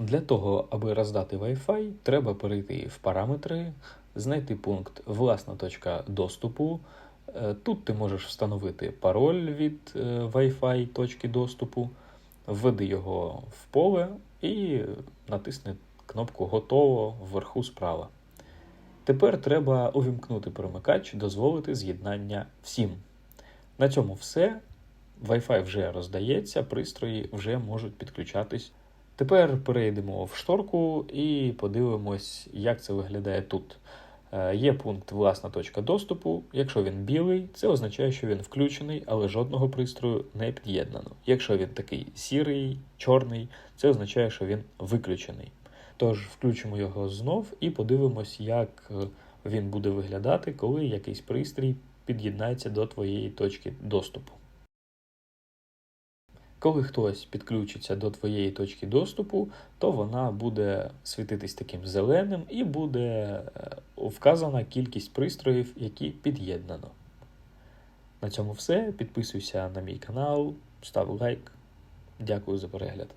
Для того, аби роздати Wi-Fi, треба перейти в параметри, знайти пункт Власна точка доступу. Е, Тут ти можеш встановити пароль від е, Wi-Fi точки доступу, введи його в поле і натисни кнопку Готово вверху справа. Тепер треба увімкнути перемикач, дозволити з'єднання всім. На цьому все. Wi-Fi вже роздається, пристрої вже можуть підключатись. Тепер перейдемо в шторку і подивимось, як це виглядає тут. Е, Є пункт власна точка доступу. Якщо він білий, це означає, що він включений, але жодного пристрою не під'єднано. Якщо він такий сірий, чорний, це означає, що він виключений. Тож включимо його знов і подивимось, як е, він буде виглядати, коли якийсь пристрій під'єднається до твоєї точки доступу. Коли хтось підключиться до твоєї точки доступу, то вона буде світитись таким зеленим і буде е, вказана кількість пристроїв, які під'єднано. На цьому все. Підписуйся на мій канал, став лайк. Дякую за перегляд.